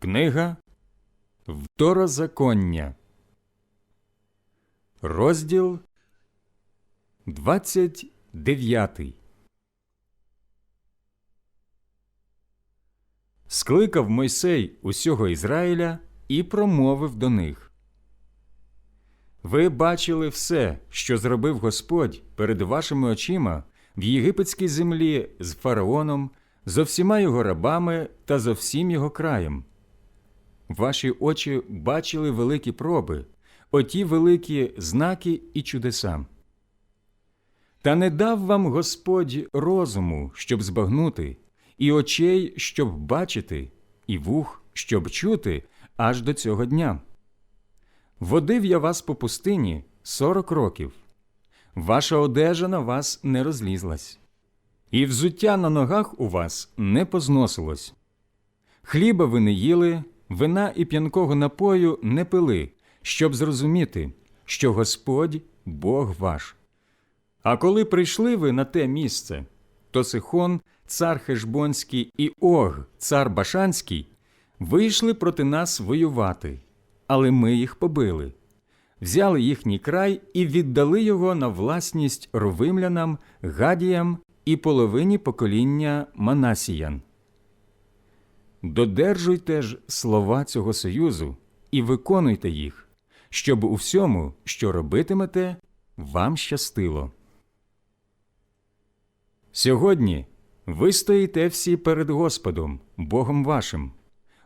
Книга Второзаконня, розділ 29. Скликав Мойсей усього Ізраїля і промовив до них. Ви бачили все, що зробив Господь перед вашими очима в єгипетській землі з фараоном, зо всіма його рабами та зо всім його краєм. Ваші очі бачили великі проби, оті великі знаки і чудеса. Та не дав вам Господь розуму, щоб збагнути, і очей, щоб бачити, і вух, щоб чути, аж до цього дня. Водив я вас по пустині сорок років. Ваша одежа на вас не розлізлась, і взуття на ногах у вас не позносилось. Хліба ви не їли, вина і п'янкого напою не пили, щоб зрозуміти, що Господь Бог ваш. А коли прийшли ви на те місце, то Сихон, цар Хешбонський і Ог, цар Башанський, вийшли проти нас воювати, але ми їх побили, взяли їхній край і віддали його на власність ровимлянам, гадіям і половині покоління Манасіян. Додержуйте ж слова цього союзу і виконуйте їх, щоб у всьому, що робитимете, вам щастило. Сьогодні ви стоїте всі перед Господом, Богом вашим,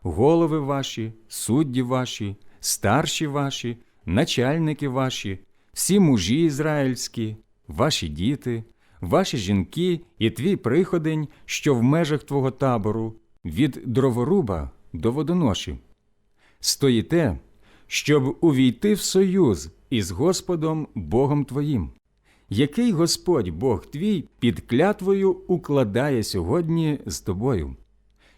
голови ваші, судді ваші, старші ваші, начальники ваші, всі мужі ізраїльські, ваші діти, ваші жінки і твій приходень, що в межах твого табору, від дроворуба до водоноші. Стоїте, щоб увійти в союз із Господом Богом твоїм, який Господь Бог твій під клятвою укладає сьогодні з тобою,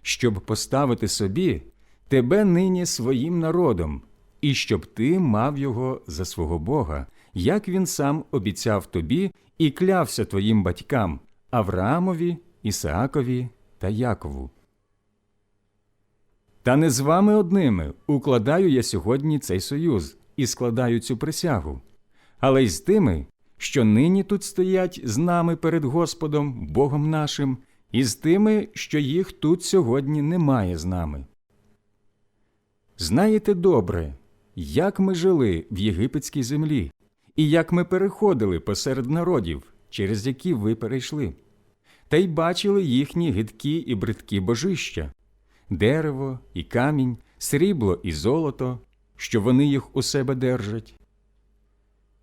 щоб поставити собі тебе нині своїм народом, і щоб ти мав його за свого Бога, як він сам обіцяв тобі і клявся твоїм батькам Авраамові, Ісаакові та Якову. Та не з вами одними укладаю я сьогодні цей союз і складаю цю присягу, але й з тими, що нині тут стоять з нами перед Господом, Богом нашим, і з тими, що їх тут сьогодні немає з нами. Знаєте добре, як ми жили в єгипетській землі, і як ми переходили посеред народів, через які ви перейшли, та й бачили їхні гидкі і бридкі божища дерево і камінь, срібло і золото, що вони їх у себе держать.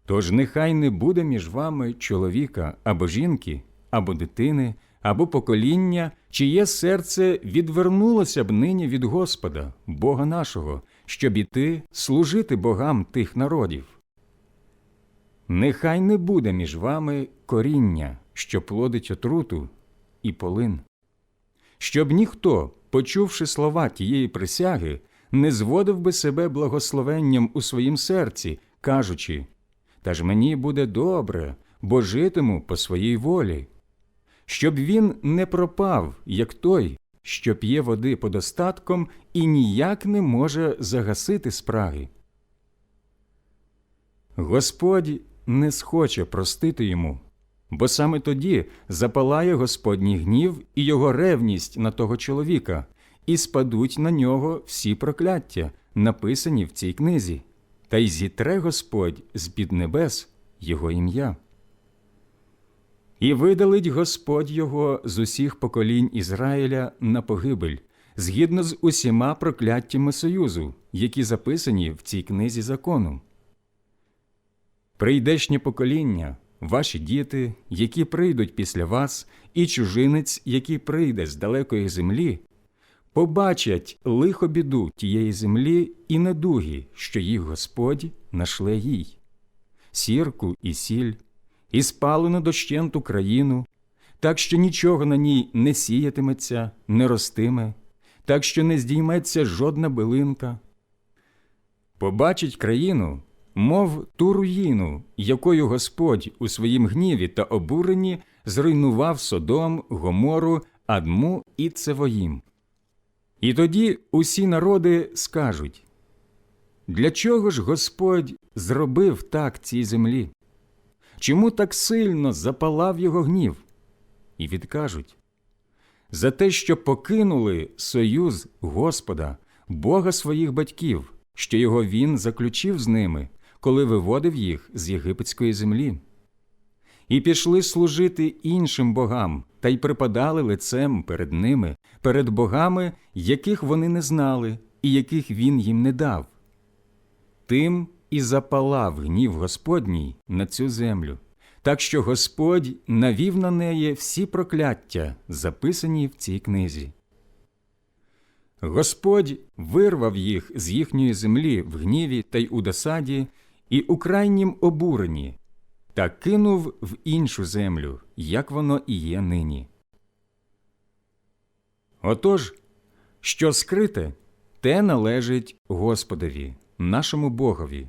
Тож нехай не буде між вами чоловіка або жінки, або дитини, або покоління, чиє серце відвернулося б нині від Господа, Бога нашого, щоб іти служити богам тих народів. Нехай не буде між вами коріння, що плодить отруту і полин, щоб ніхто, почувши слова тієї присяги, не зводив би себе благословенням у своїм серці, кажучи Та ж мені буде добре, бо житиму по своїй волі, щоб він не пропав, як той, що п'є води подостатком і ніяк не може загасити спраги. Господь не схоче простити йому, бо саме тоді запалає Господній гнів і його ревність на того чоловіка, і спадуть на нього всі прокляття, написані в цій книзі, та й зітре Господь з під небес його ім'я. І видалить Господь його з усіх поколінь Ізраїля на погибель, згідно з усіма прокляттями Союзу, які записані в цій книзі закону. Прийдешнє покоління, ваші діти, які прийдуть після вас, і чужинець, який прийде з далекої землі, побачать лихо біду тієї землі і недуги, що їх Господь нашле їй, сірку і сіль, і спалену дощенту країну, так що нічого на ній не сіятиметься, не ростиме, так що не здійметься жодна билинка. Побачить країну, мов ту руїну, якою Господь у своїм гніві та обуренні зруйнував Содом, Гомору, Адму і Цевоїм І тоді усі народи скажуть Для чого ж Господь зробив так цій землі? Чому так сильно запалав його гнів? І відкажуть за те, що покинули союз Господа, Бога своїх батьків, що його він заключив з ними, коли виводив їх з єгипетської землі. І пішли служити іншим богам та й припадали лицем перед ними, перед богами, яких вони не знали і яких він їм не дав. Тим і запалав гнів Господній на цю землю, так що Господь навів на неї всі прокляття, записані в цій книзі. Господь вирвав їх з їхньої землі в гніві та й у досаді, і у крайнім обуренні, та кинув в іншу землю, як воно і є нині. Отож, що скрите, те належить Господові, нашому Богові.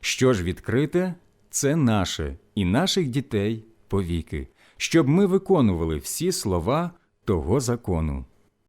Що ж відкрите, це наше і наших дітей повіки, щоб ми виконували всі слова того закону.